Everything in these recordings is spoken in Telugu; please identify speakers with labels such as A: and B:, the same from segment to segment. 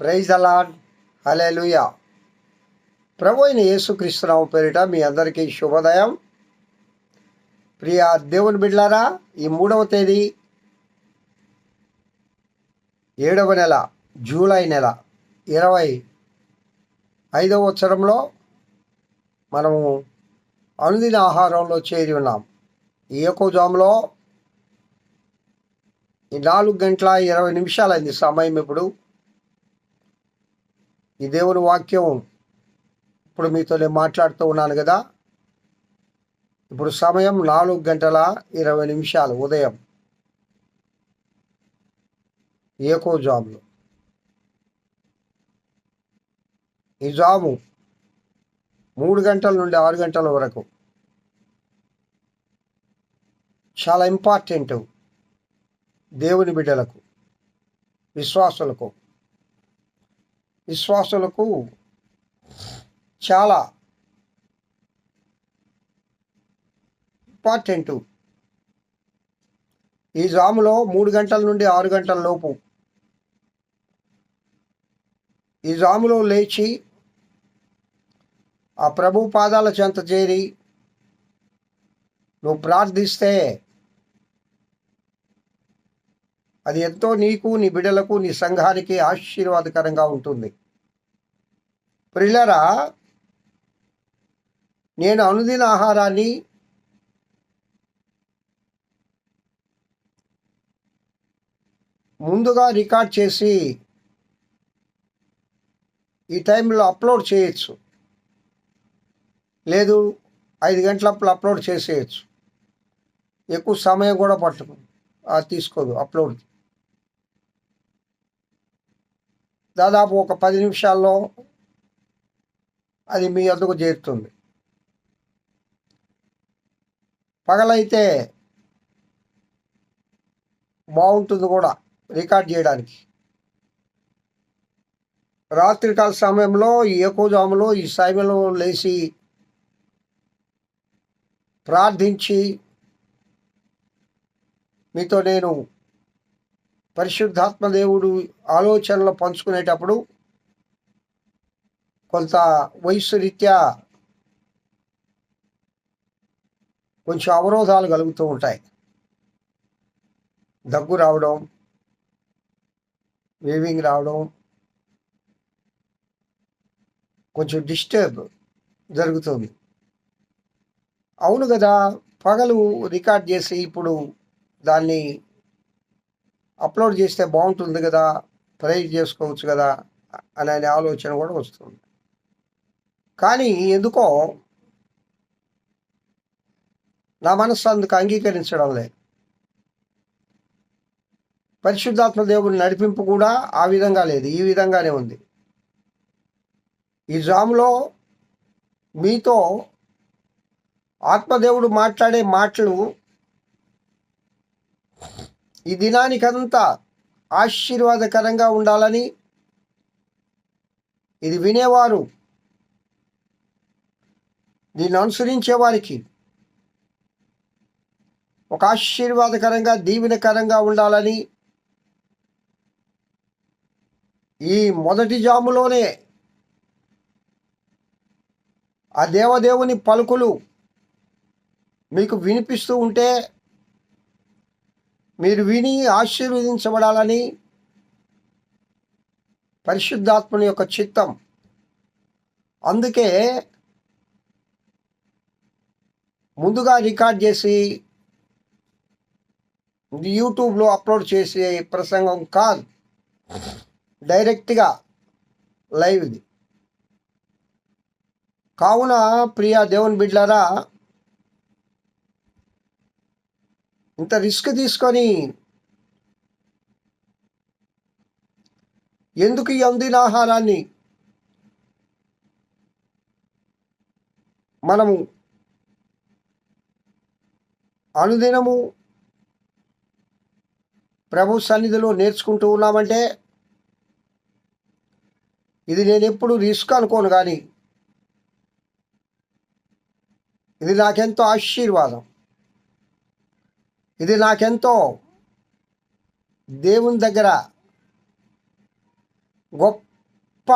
A: ప్రైజ్ అలాడ్ హలెలుయా ప్రభు అయిన యేసుక్రీస్తునామ పేరిట మీ అందరికీ శుభోదయం. ప్రియ దేవుని బిడ్లారా ఈ మూడవ తేదీ ఏడవ నెల జూలై నెల ఇరవై ఐదవ వచ్చరంలో మనము అనుదిన ఆహారంలో చేరి ఉన్నాం. ఈ జాములో ఈ నాలుగు గంటల ఇరవై నిమిషాలైంది సమయం ఇప్పుడు. ఈ దేవుని వాక్యం ఇప్పుడు మీతో నేను మాట్లాడుతూ ఉన్నాను కదా. ఇప్పుడు సమయం నాలుగు గంటల ఇరవై నిమిషాలు ఉదయం. ఏకో జాబులు ఈ జాము మూడు గంటల నుండి ఆరు గంటల వరకు. చాలా ఇంపార్టెంట్ దేవుని బిడ్డలకు విశ్వాసులకు. విశ్వాసులకు చాలా ఇంపార్టెంట్ ఈ జాములో మూడు గంటల నుండి ఆరు గంటల లోపు ఈ జాములో లేచి ఆ ప్రభు పాదాల చెంత చేరి నువ్వు ప్రార్థిస్తే అది ఎంతో నీకు నీ బిడ్డలకు నీ సంఘానికి ఆశీర్వాదకరంగా ఉంటుంది. ప్రిల్లరా నేను అనుదిన ఆహారాన్ని ముందుగా రికార్డ్ చేసి ఈ టైంలో అప్లోడ్ చేయొచ్చు. లేదు ఐదు గంటలప్పుడు అప్లోడ్ చేసేయచ్చు. ఎక్కువ సమయం కూడా పట్టదు. అది తీసుకోదు అప్లోడ్ దాదాపు ఒక పది నిమిషాల్లో అది మీ వద్దకు చేరుతుంది. పగలైతే బాగుంటుంది కూడా రికార్డ్ చేయడానికి. రాత్రికాల సమయంలో ఈ ఎక్కువజాములో ఈ సమయంలో లేచి ప్రార్థించి మీతో నేను పరిశుద్ధాత్మ దేవుడు ఆలోచనలు పంచుకునేటప్పుడు కొంత వయస్సు రీత్యా కొంచెం అవరోధాలు కలుగుతూ ఉంటాయి. దగ్గు రావడం వేవింగ్ రావడం కొంచెం డిస్టర్బ్ జరుగుతుంది. అవును కదా పగలు రికార్డ్ చేసి ఇప్పుడు దాన్ని అప్లోడ్ చేస్తే బాగుంటుంది కదా ప్రైజ్ చేసుకోవచ్చు కదా అనే ఆలోచన కూడా వస్తుంది. కానీ ఎందుకో నా మనస్సు అందుకు అంగీకరించడం లేదు. పరిశుద్ధాత్మ దేవుని నడిపింపు కూడా ఆ విధంగా లేదు ఈ విధంగానే ఉంది. ఈ జాములో మీతో ఆత్మదేవుడు మాట్లాడే మాటలు ఈ దినానికంతా ఆశీర్వాదకరంగా ఉండాలని ఇది వినేవారు. దీన్ని అనుసరించే వారికి ఒక ఆశీర్వాదకరంగా దీవెనకరంగా ఉండాలని ఈ మొదటి జాములోనే ఆ దేవదేవుని పలుకులు మీకు వినిపిస్తూ ఉంటే మీరు విని ఆశీర్వదించబడాలని పరిశుద్ధాత్మని యొక్క చిత్తం. అందుకే ముందుగా రికార్డ్ చేసి యూట్యూబ్లో అప్లోడ్ చేసే ప్రసంగం కాదు. డైరెక్ట్గా లైవ్ ఇది కావున ప్రియా దేవుని బిడ్లారా ఇంత రిస్క్ తీసుకొని ఎందుకు ఈ అందిన ఆహారాన్ని? మనము అనుదినము ప్రభు సన్నిధిలో నేర్చుకుంటూ ఉన్నామంటే ఇది నేను ఎప్పుడు రిస్క్ అనుకోను కానీ ఇది నాకెంతో ఆశీర్వాదం. ఇది నాకెంతో దేవుని దగ్గర గొప్ప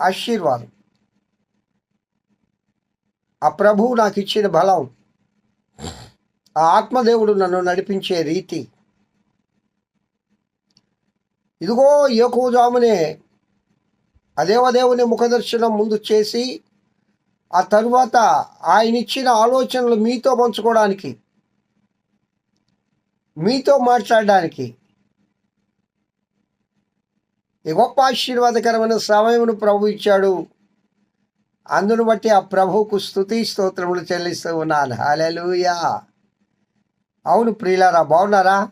A: ఆశీర్వాదం. ఆ ప్రభువు నాకు ఇచ్చిన బలం ఆ ఆత్మదేవుడు నన్ను నడిపించే రీతి. ఇదిగో ఏకోజామునే ఆ దేవదేవుని ముఖదర్శనం ముందు చేసి ఆ తరువాత ఆయన ఇచ్చిన ఆలోచనలు మీతో పంచుకోవడానికి మీతో మాట్లాడడానికి ఈ గొప్ప ఆశీర్వాదకరమైన సమయమును ప్రభు ఇచ్చాడు. అందును బట్టి ఆ ప్రభువుకు స్థుతి స్తోత్రములు చెల్లిస్తూ ఉన్నాను. హల్లెలూయా. అవును ప్రియులారా బాగున్నారా?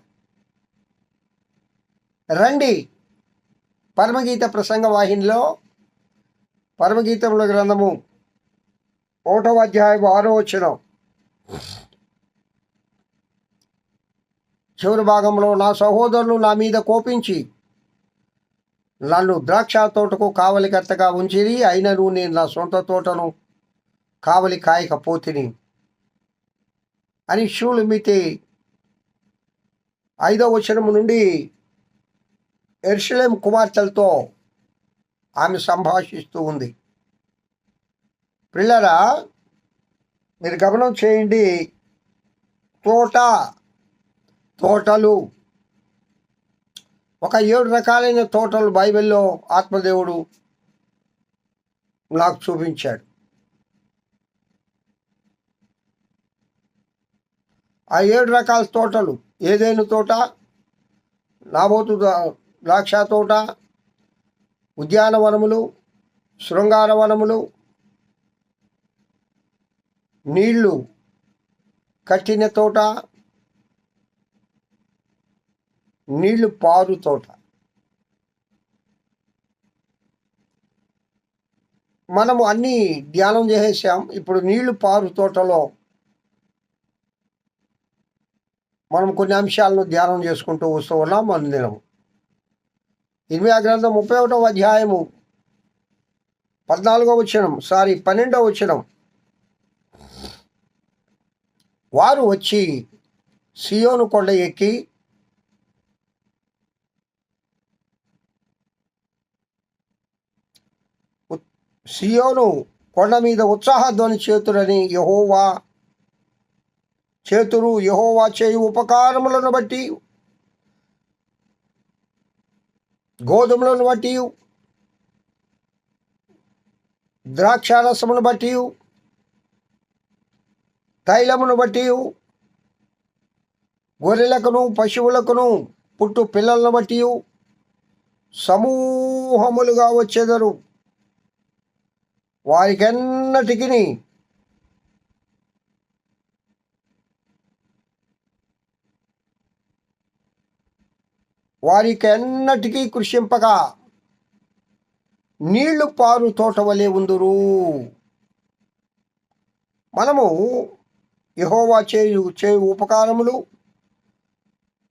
A: రండి. పరమగీత ప్రసంగ వాహినిలో పరమగీతముల గ్రంథము ఓటో అధ్యాయం ఆరో వచ్చిన చివరి భాగంలో నా సహోదరులు నా మీద కోపించి నన్ను ద్రాక్ష తోటకు కావలికర్తగా ఉంచిరి అయినను నేను నా సొంత తోటను కావలి కాయకపోతిని అని షూలుమితి ఐదో వచనం నుండి ఎర్షలేం కుమార్తెలతో ఆమె సంభాషిస్తూ ఉంది. పిల్లరా మీరు గమనం చేయండి తోట తోటలు. ఒక ఏడు రకాలైన తోటలు బైబిల్లో ఆత్మదేవుడు నాకు చూపించాడు. ఆ ఏడు రకాల తోటలు ఏదైనా తోట? నాబోతు ద్రాక్ష తోట ఉద్యానవనములు శృంగార వనములు నీళ్ళు కట్టిన తోట నీళ్ళు పారు తోట. మనము అన్ని ధ్యానం చేసేసాం. ఇప్పుడు నీళ్ళు పారు తోటలో మనం కొన్ని అంశాలను ధ్యానం చేసుకుంటూ వస్తూ ఉన్నాం మన దినం ఇరవై గ్రంథం ముప్పై ఒకటవ అధ్యాయము పద్నాలుగో వచనం సారీ పన్నెండవ వచనం. వారు వచ్చి సియోను కొండ ఎక్కి సియోను కొండ మీద ఉత్సాహధ్వని చేతుడని యహోవా చేతురు యహోవా చేయు ఉపకారములను బట్టి గోధుమలను బట్టి ద్రాక్షారసమును బట్టి తైలమును బట్టి గొర్రెలకును పశువులకును పుట్టు పిల్లలను బట్టి సమూహములుగా వచ్చేదరు. వారికెన్నటికి వారికెన్నటికీ కృషింపగా నీళ్ళు పారు తోట వలె ఉందురు. మనము యహోవా చేయు చేయు ఉపకారములు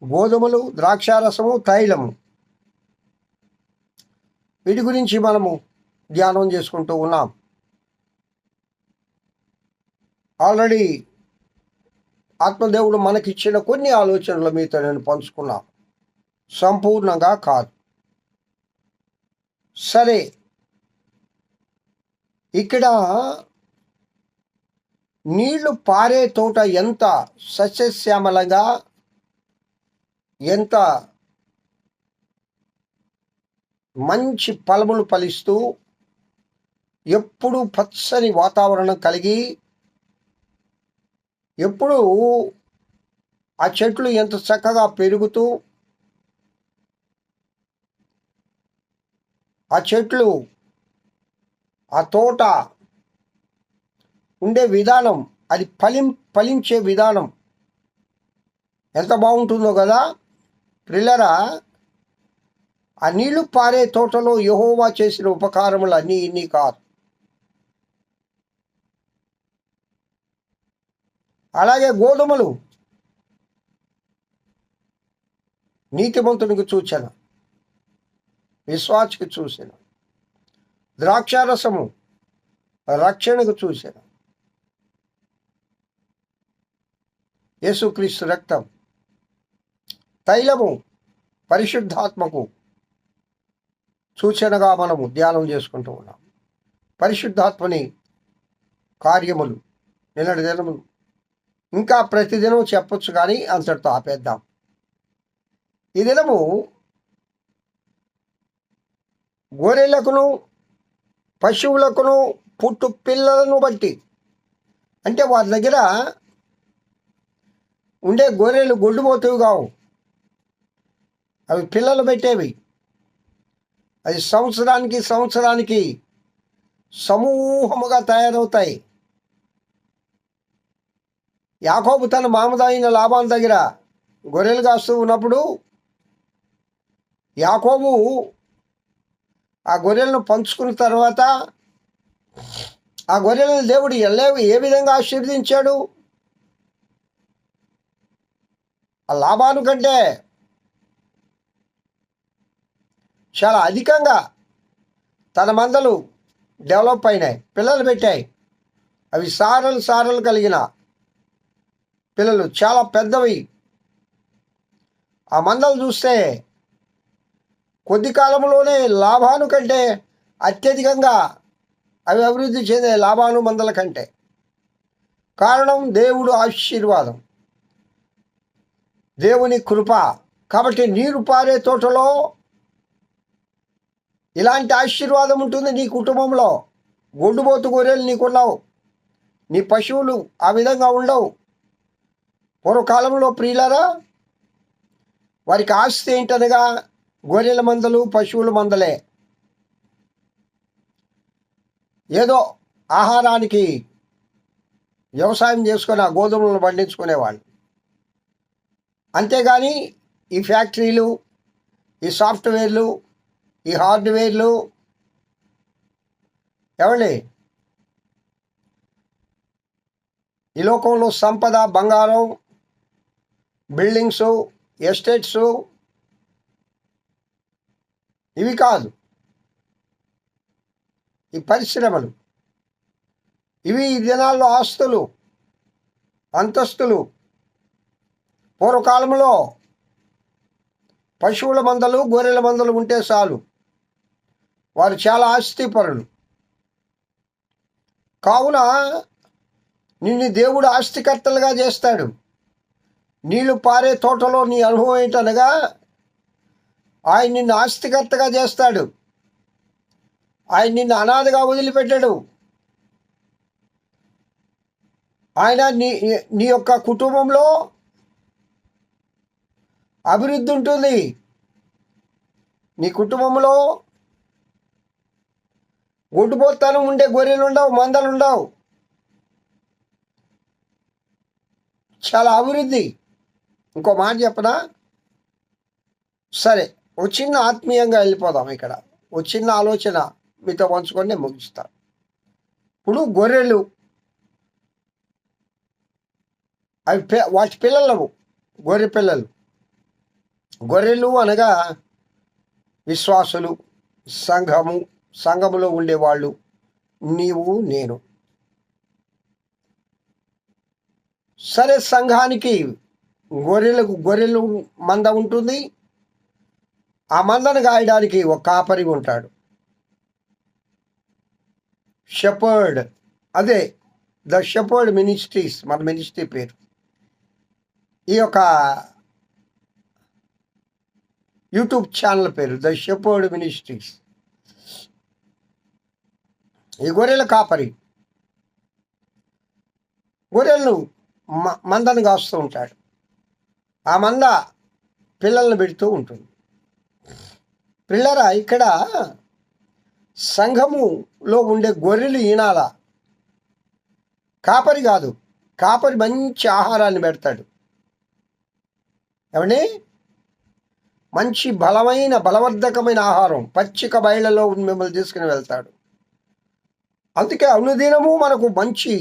A: గోధుమలు ద్రాక్షారసము తైలము వీటి గురించి మనము ధ్యానం చేసుకుంటూ ఉన్నాం. ఆల్రెడీ ఆత్మదేవుడు మనకిచ్చిన కొన్ని ఆలోచనలు మీతో నేను పంచుకున్నా. సంపూర్ణంగా కాదు. సరే. ఇక్కడ నీళ్ళు పారే తోట ఎంత సస్యశ్యామలంగా ఎంత మంచి ఫలములు ఫలిస్తూ ఎప్పుడూ పచ్చని వాతావరణం కలిగి ఎప్పుడు ఆ చెట్లు ఎంత చక్కగా పెరుగుతూ ఆ చెట్లు ఆ తోట ఉండే విధానం అది ఫలిం ఫలించే విధానం ఎంత బాగుంటుందో కదా? ప్రిల్లరా ఆ నీళ్ళు పారే తోటలో యహోవా చేసిన ఉపకారములు అన్నీ ఇన్ని కాదు అలాగే గోధుమలు. నీతిమంతునికి చూచాను. విశ్వాసకి చూశాను ద్రాక్షారసము రక్షణకు చూశాను యేసుక్రీస్తు రక్తం. తైలము పరిశుద్ధాత్మకు సూచనగా మనము ధ్యానం చేసుకుంటూ ఉన్నాం. పరిశుద్ధాత్మని కార్యములు నిన్నటి దినములు ఇంకా ప్రతిదినం చెప్పొచ్చు కానీ అంతటితో ఆపేద్దాం. ఈ దినము గొర్రెలకును పశువులకును పుట్టు పిల్లలను బట్టి అంటే వారి దగ్గర ఉండే గొర్రెలు గొడ్డుపోతువి కావు. అవి పిల్లలు పెట్టేవి. అది సంవత్సరానికి సంవత్సరానికి సమూహముగా తయారవుతాయి. యాకోబు తన మామదైన లాభాల దగ్గర గొర్రెలు కాస్తూ ఉన్నప్పుడు యాకోబు ఆ గొర్రెలను పంచుకున్న తర్వాత ఆ గొర్రెలను దేవుడు ఎల్లే ఏ విధంగా ఆశీర్వదించాడు? ఆ లాభాను కంటే చాలా అధికంగా తన మందలు డెవలప్ అయినాయి పిల్లలు పెట్టాయి. అవి సారలు సారలు కలిగిన పిల్లలు చాలా పెద్దవి. ఆ మందలు చూస్తే కొద్ది కాలంలోనే లాభాను కంటే అత్యధికంగా అవి అభివృద్ధి చెందే లాభాను మందల కంటే. కారణం దేవుడు ఆశీర్వాదం. దేవుని కృప. కాబట్టి నీరు పారే తోటలో ఇలాంటి ఆశీర్వాదం ఉంటుంది నీ కుటుంబంలో. గొడ్డుబోతు గొర్రెలు నీకున్నావు. నీ పశువులు ఆ విధంగా ఉండవు. పూర్వకాలంలో ప్రియులరా వారికి ఆస్తి ఏంటనగా గొర్రెల మందలు పశువుల మందలే. ఏదో ఆహారానికి వ్యవసాయం చేసుకొని ఆ గోధుమలను పండించుకునేవాళ్ళు. అంతేగాని ఈ ఫ్యాక్టరీలు ఈ సాఫ్ట్వేర్లు ఈ హార్డ్వేర్లు ఏమండి ఈ లోకంలో సంపద బంగారం బిల్డింగ్స్ ఎస్టేట్స్ ఇవి కాదు. ఈ పరిశ్రమలు. ఇవి ఈ దినాల్లో ఆస్తులు అంతస్తులు. పూర్వకాలంలో పశువుల మందలు గొర్రెల మందలు ఉంటే చాలు. వారు చాలా ఆస్తిపరులు. కావున నిన్ను దేవుడు ఆస్తికర్తలుగా చేస్తాడు. నీళ్ళు పారే తోటలో నీ అనుభవం ఏంటనగా ఆయన నిన్ను ఆస్తికర్తగా చేస్తాడు. ఆయన నిన్ను అనాథగా వదిలిపెట్టాడు. ఆయన నీ నీ యొక్క కుటుంబంలో అభివృద్ధి ఉంటుంది. నీ కుటుంబంలో గుడ్డుపోతాను ఉండే గొర్రెలు ఉండవు మందలు ఉండవు. చాలా అభివృద్ధి. ఇంకో మాట చెప్పనా? సరే ఒక చిన్న ఆత్మీయంగా వెళ్ళిపోదాం ఇక్కడ. ఒక చిన్న ఆలోచన మీతో పంచుకొని నేను ముగిస్తాను ఇప్పుడు గొర్రెలు అవి పి వాటి పిల్లలు గొర్రె పిల్లలు. గొర్రెలు అనగా విశ్వాసులు సంఘము సంఘములో ఉండేవాళ్ళు. నీవు నేను. సరే సంఘానికి గొర్రెలకు గొర్రెలు మంద ఉంటుంది. ఆ మందను గాయడానికి ఒక కాపరి ఉంటాడు. షెపర్డ్ అదే ద షెపర్డ్ మినిస్ట్రీస్ మన మినిస్ట్రీ పేరు. ఈ యొక్క యూట్యూబ్ ఛానల్ పేరు ద షెపర్డ్ మినిస్ట్రీస్ ఈ గొర్రెల కాపరి. గొర్రెలను మ- మందను కాస్తూ ఉంటాడు. ఆ మంద పిల్లల్ని పెడుతూ ఉంటుంది. పిల్లరా ఇక్కడ సంఘములో ఉండే గొర్రెలు ఈనాల. కాపరి కాదు కాపరి మంచి ఆహారాన్ని పెడతాడు. ఏమండి మంచి బలమైన బలవర్ధకమైన ఆహారం. పచ్చిక బయళ్ళలో మిమ్మల్ని తీసుకుని వెళ్తాడు. అందుకే అనుదినము మనకు మంచి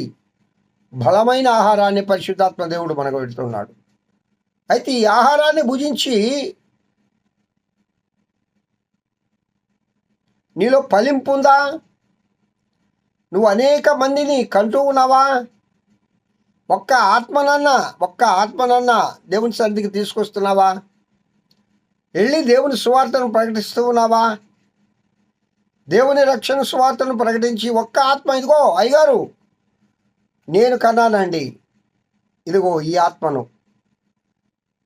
A: బలమైన ఆహారాన్ని పరిశుద్ధాత్మ దేవుడు మనకు పెడుతున్నాడు. అయితే ఈ ఆహారాన్ని భుజించి నీలో ఫలింపు ఉందా? నువ్వు అనేక మందిని కంటూ ఉన్నావా? ఒక్క ఆత్మనన్నా ఒక్క ఆత్మనన్నా దేవుని సన్నిధికి తీసుకొస్తున్నావా? వెళ్ళి దేవుని సువార్తను ప్రకటిస్తూ ఉన్నావా? దేవుని రక్షణ సువార్తను ప్రకటించి ఒక్క ఆత్మ ఇదిగో అయ్యగారు నేను కన్నానండి. ఇదిగో ఈ ఆత్మను.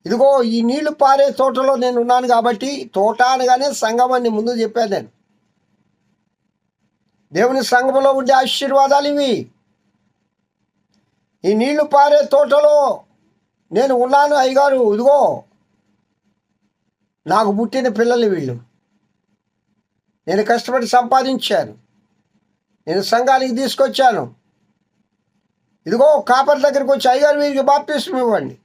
A: ఇదిగో ఈ నీళ్ళు పారే తోటలో నేను ఉన్నాను కాబట్టి తోట అనగానే సంఘం అని ముందు చెప్పాను నేను. దేవుని సంఘంలో ఉండే ఆశీర్వాదాలు ఇవి. ఈ నీళ్ళు పారే తోటలో నేను ఉన్నాను అయ్యగారు ఇదిగో నాకు పుట్టిన పిల్లలు వీళ్ళు. నేను కష్టపడి సంపాదించాను. నేను సంఘానికి తీసుకొచ్చాను. ఇదిగో కాపర్ దగ్గరికి వచ్చి అయ్యగారు వీరికి బాప్తీసం ఇవ్వండి.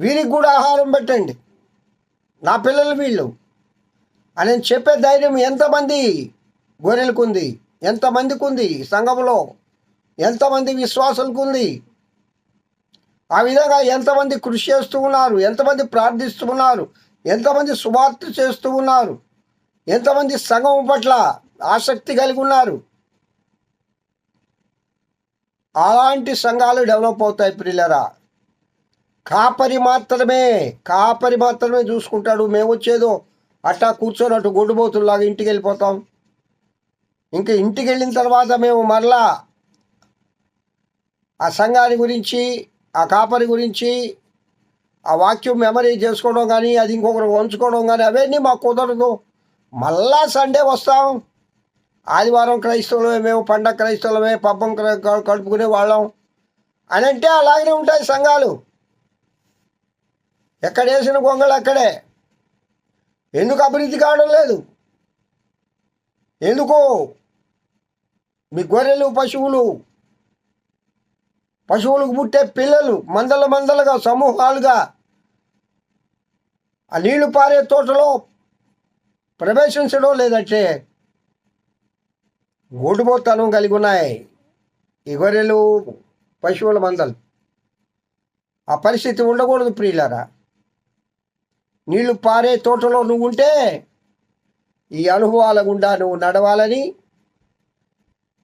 A: వీరికి కూడా ఆహారం పెట్టండి. నా పిల్లలు వీళ్ళు. అని చెప్పే ధైర్యం ఎంతమంది గొర్రెలకు ఉంది ఎంతమందికి ఉంది సంఘంలో ఎంతమంది విశ్వాసులకు ఉంది ఆ విధంగా ఎంతమంది కృషి చేస్తూ ఉన్నారు ఎంతమంది ప్రార్థిస్తూ ఉన్నారు ఎంతమంది సువార్త చేస్తూ ఉన్నారు ఎంతమంది సంఘం పట్ల ఆసక్తి కలిగి ఉన్నారు. అలాంటి సంఘాలు డెవలప్ అవుతాయి ప్రియులరా. కాపరి మాత్రమే కాపరి మాత్రమే చూసుకుంటాడు. మేము వచ్చేదో అట్టా కూర్చొని అటు గొడ్డుబోతుల్లాగా ఇంటికి వెళ్ళిపోతాం. ఇంకా ఇంటికి వెళ్ళిన తర్వాత మేము మరలా ఆ సంఘాన్ని గురించి ఆ కాపరి గురించి ఆ వాక్యం మెమరీ చేసుకోవడం కానీ అది ఇంకొకరు వంచుకోవడం కానీ అవన్నీ మాకు కుదరదు. మళ్ళా సండే వస్తాం. ఆదివారం క్రైస్తవులమే మేము పండగ క్రైస్తవులమే పబ్బం క్ర- కలుపుకునే వాళ్ళం. అని అంటే అలాగనే ఉంటాయి సంఘాలు. ఎక్కడ వేసిన గొంగళి అక్కడే. ఎందుకు అభివృద్ధి కావడం లేదు? ఎందుకు మీ గొర్రెలు పశువులు పశువులకు పుట్టే పిల్లలు మందల మందలుగా సమూహాలుగా ఆ నీళ్ళు పారే తోటలో ప్రవేశించడం లేదంటే గోడుబోతనం కలిగి ఉన్నాయి ఈ గొర్రెలు పశువుల మందలు. ఆ పరిస్థితి ఉండకూడదు ప్రియులారా. నీళ్ళు పారే తోటలో నువ్వు ఉంటే ఈ అనుభవాల గుండా నువ్వు నడవాలని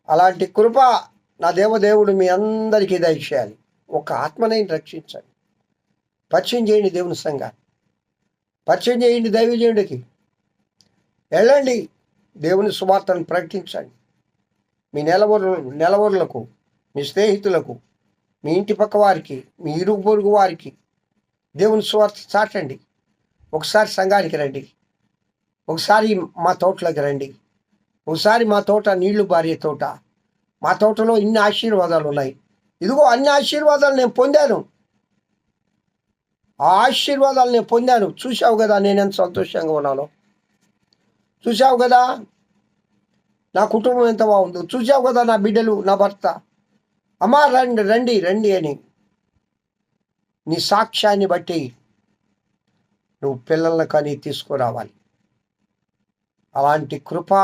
A: అలాంటి కృప నా దేవదేవుడు మీ అందరికీ దయచేయాలి. ఒక ఆత్మని రక్షించండి. పరిచయం చేయండి దేవుని సంఘాన్ని. పరిచయం చేయండి దైవజనుడికి వెళ్ళండి దేవుని సువార్తను ప్రకటించండి. మీ నెలవరు నెలవరులకు మీ స్నేహితులకు మీ ఇంటి పక్క వారికి మీ ఇరుగు పొరుగు వారికి దేవుని సువార్త చాటండి. ఒకసారి సంఘానికి రండి. ఒకసారి మా తోటలోకి రండి. ఒకసారి మా తోట నీళ్ళు భార్య తోట. మా తోటలో ఇన్ని ఆశీర్వాదాలు ఉన్నాయి. ఇదిగో అన్ని ఆశీర్వాదాలు నేను పొందాను. ఆ ఆశీర్వాదాలు నేను పొందాను. చూసావు కదా నేను ఎంత సంతోషంగా ఉన్నాను. చూసావు కదా నా కుటుంబం ఎంత బాగుందో. చూసావు కదా నా బిడ్డలు నా భర్త. అమ్మా రండి రండి రండి అని. నీ సాక్ష్యాన్ని బట్టి నువ్వు పిల్లలను కానీ తీసుకురావాలి. అలాంటి కృప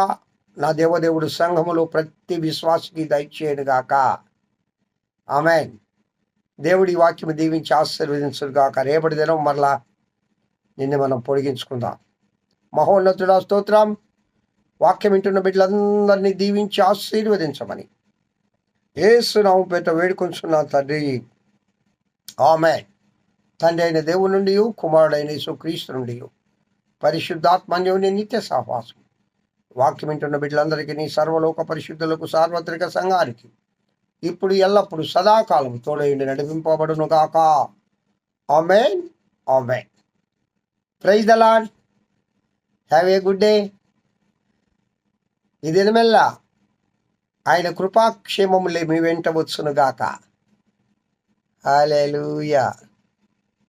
A: నా దేవదేవుడు సంఘములో ప్రతి విశ్వాసకి దయచేయను గాక. ఆమె దేవుడి వాక్యం దీవించి ఆశీర్వదించడు గాక. రేపటి దినం మరలా నిన్ను మనం పొడిగించుకుందాం. మహోన్నతుడ స్తోత్రం. వాక్యం వింటున్న బిడ్డలందరినీ దీవించి ఆశీర్వదించమని. ఏసునాము పేట వేడుకొంచున్నా తండ్రి. ఆమె తండ్రి అయిన దేవుని నుండి కుమారుడైన యేసుక్రీస్తు నుండి పరిశుద్ధాత్మన్యుని నిత్య సహవాసం. వాక్యం వింటున్న బిడ్డలందరికీ నీ సర్వలోక పరిశుద్ధులకు సార్వత్రిక సంఘానికి ఇప్పుడు ఎల్లప్పుడు సదాకాలం తోడయుండి నడిపింపబడును గాక amen. Amen. Praise the lord have a good day. ఈ దినమెల్లా ఆయన కృపాక్షేమములే మీ వెంట వచ్చును గాక